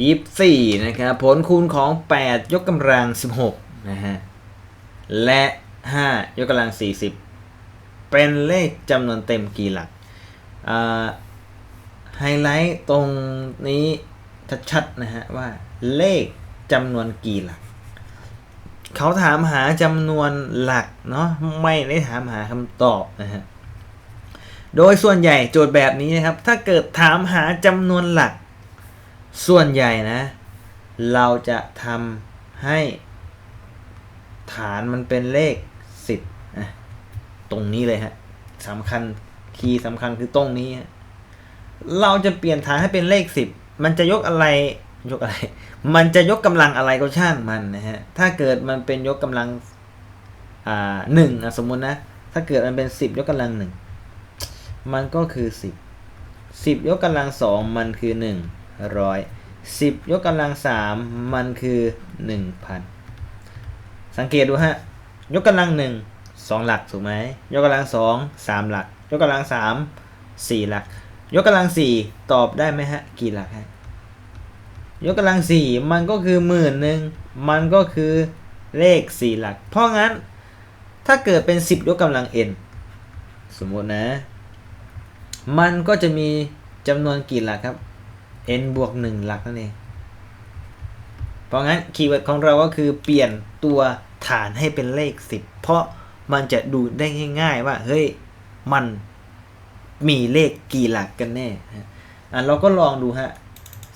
ยี่สี่นะครับ ผลคูณของ 8 ยกกำลัง 16 นะฮะ และ 5 ยกกำลัง 40 เป็นเลขจำนวนเต็มกี่หลักไฮไลท์ตรงนี้ชัดๆนะฮะ ว่าเลขจำนวนกี่หลัก เขาถามหาจำนวนหลักเนาะไม่ได้ถามหาคำตอบนะฮะ โดยส่วนใหญ่โจทย์แบบนี้นะครับ ถ้าเกิดถามหาจำนวนหลัก ส่วนใหญ่นะ เราจะทำให้ฐานมันเป็นเลข 10อะตรงนี้เลยฮะสำคัญคีย์สำคัญคือตรงนี้ฮะเราจะเปลี่ยนฐานให้เป็นเลข 10 มันจะยกอะไรยกอะไร มันจะยกกำลังอะไรก็ช่างมันนะฮะถ้าเกิดมันเป็นยกกำลังอ่าหนึ่งสมมุตินะ ถ้าเกิดมันเป็น10ยกกำลังหนึ่งมันก็คือ 10 10 ยกกำลังสองมันคือ 100 10ยกกำลังสามมันคือ1,000สังเกตดูฮะ ยกกำลังหนึ่งสองหลักถูกไหมยกกำลังสองสามหลัก ยกกำลังสามสี่หลัก ยกกำลังสี่ตอบได้ไหมฮะ กี่หลักฮะยกกำลังสี่มันก็คือหมื่นหนึ่งมันก็คือเลขสี่หลัก เพราะงั้นถ้าเกิดเป็น10ยกกำลัง n สมมตินะ มันก็จะมีจำนวนกี่หลักครับ n บวก1หลักนั่นเอง เพราะงั้นคีย์เวิร์ดของเราก็คือเปลี่ยนตัวฐานให้เป็นเลข10เพราะมันจะดูได้ง่ายๆ ว่า เฮ้ย มันมีเลขกี่หลักกันแน่อะเราก็ลองดูฮะ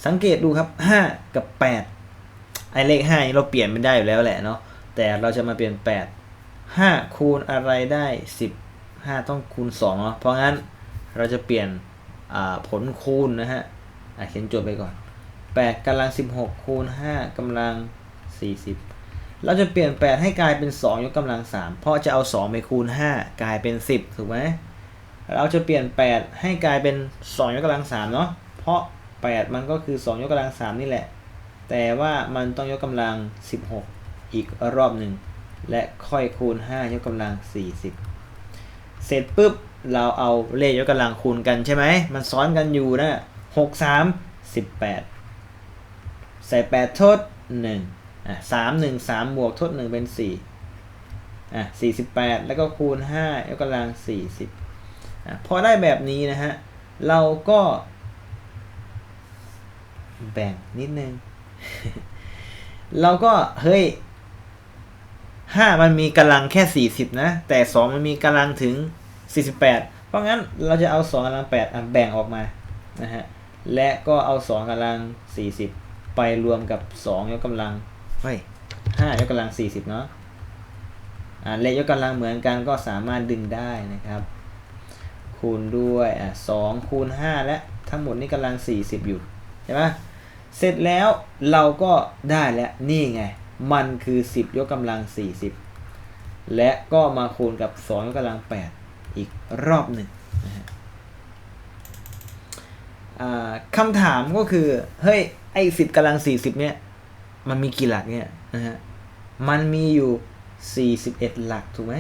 สังเกตดูครับ 5 กับ 8 ไอเลข5เราเปลี่ยนไม่ได้อยู่แล้วแหละเนาะแต่เราจะมาเปลี่ยน 8 5 คูณอะไรได้ 10 5 ต้องคูณ2เนาะเพราะงั้นเราจะเปลี่ยนผลคูณนะฮะ อะเขียนโจทย์ไปก่อน8กำลัง16คูณ5กำลัง40เราจะเปลี่ยน8ให้กลายเป็น2ยกกำลัง3เพราะจะเอา2ไปคูณ5กลายเป็น10ถูกไหมเราจะเปลี่ยน8ให้กลายเป็น2ยกกำลัง3เนาะเพราะ8มันก็คือ2ยกกำลัง3นี่แหละ แต่ว่ามันต้องยกกำลัง16อีกรอบหนึ่งและค่อยคูณ5ยกกำลัง40เสร็จปุ๊บเราเอาเลขยกกำลังคูณกันใช่ไหมมันซ้อนกันอยู่นะ 6 3 18ใส่8ทด1อะ3 1 3บวกทด1เป็น4อะ48แปดแล้วก็คูณ5ยกกำลัง40อะพอได้แบบนี้นะฮะ เราก็ แบ่งนิดนึง เราก็ เฮ้ยห้ามันมีกำลังแค่สี่สิบนะ แต่สองมันมีกำลังถึงสี่สิบแปดเพราะงั้นเราจะเอาสองกำลังแปดแบ่งออกมานะฮะ และก็เอาสองกำลังสี่สิบไปรวมกับสองยกกำลังเฮ้ยห้ายกกำลังสี่สิบเนาะอ่าเลขยกกำลังเหมือนกันก็สามารถดึงได้นะครับ คูณด้วยอะสองคูณห้าและทั้งหมดนี่กำลังสี่สิบอยู่ใช่ไหมเสร็จแล้วเราก็ได้แล้วนี่ไง มันคือ 10 ยกกำลัง 40 และก็มาคูณกับ 2 ยกกำลัง 8 อีกรอบหนึ่งนะฮะอ่า คำถามก็คือ เฮ้ย ไอ้10กำลัง40เนี่ย มันมีกี่หลักเนี่ยนะฮะ มันมีอยู่41หลักถูกไหม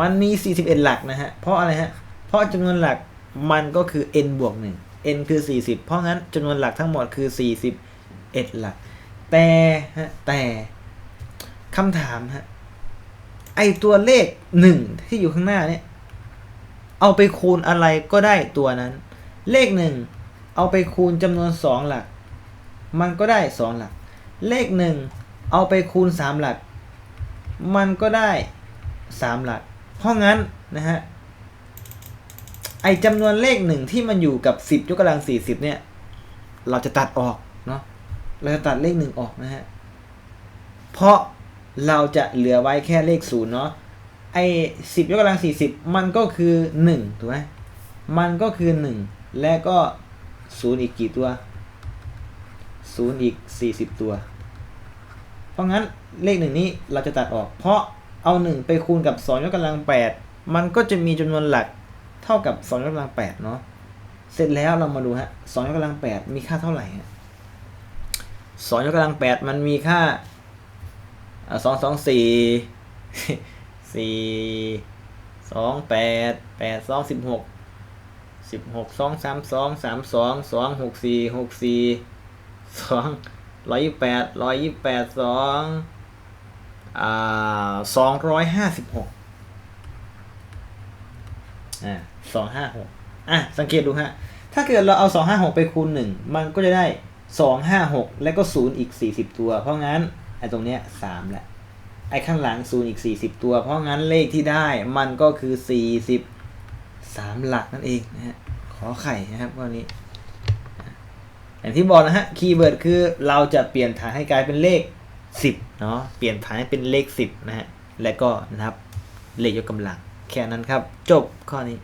มันมี41หลักนะฮะ เพราะอะไรฮะ เพราะจำนวนหลักมันก็คือ n บวก1 n คือ40เพราะงั้นจำนวนหลักทั้งหมดคือ41หลัก แต่ฮะ แต่คำถามฮะ ไอตัวเลข1ที่อยู่ข้างหน้าเนี่ย เอาไปคูณอะไรก็ได้ตัวนั้น เลข1เอาไปคูณจำนวน2หลัก มันก็ได้2หลัก เลข1เอาไปคูณ3หลัก มันก็ได้3หลัก เพราะงั้นนะฮะไอจำนวนเลขหนึ่งที่มันอยู่กับ10ยกกำลัง40เนี่ย เราจะตัดออกเนาะเราจะตัดเลขหนึ่งออกนะฮะเพราะเราจะเหลือไว้แค่เลขศูนย์เนาะ ไอ10ยกกำลัง40มันก็คือ1ถูกไหมมันก็คือ1และก็0อีกกี่ตัว0อีก40ตัว เพราะงั้นเลขหนึ่งนี้เราจะตัดออก เพราะเอา1ไปคูณกับ2ยกกำลัง8มันก็จะมีจำนวนหลักเท่ากับ2ยกกำลัง8เนาะเสร็จแล้วเรามาดูฮะ2ยกกำลัง8มีค่าเท่าไหร่ฮะ2ยกกำลัง8มันมีค่าสองสองสี่า2 2 4 4 2 8 8 2 16สิบหกสิบหกสองสามสองสามสองสองหกสี่หกสี่สองร้อยยี่แปดร้อยยี่แปดสองอ่าสองร้อยห้าสิบหกอ่าสองห้าหกอะสังเกตดูฮะ ถ้าเกิดเราเอาสองห้าหกไปคูณหนึ่งมันก็จะได้สองห้าหกแล้วก็ศูนย์อีกสี่สิบตัว เพราะงั้นไอ้ตรงเนี้ยสามแหละ ไอ้ข้างหลังศูนย์อีก 40 ตัว เพราะงั้นเลขที่ได้มันก็คือ 43 หลักนั่นเองนะฮะขอไข่นะครับวันนี้ อย่างที่บอกนะฮะคีย์เวิร์ดคือเราจะเปลี่ยนฐานให้กลายเป็นเลข 10เนาะเปลี่ยนฐานให้เป็นเลข 10 นะฮะและก็นับเลขยกกำลัง แค่นั้นครับ จบข้อนี้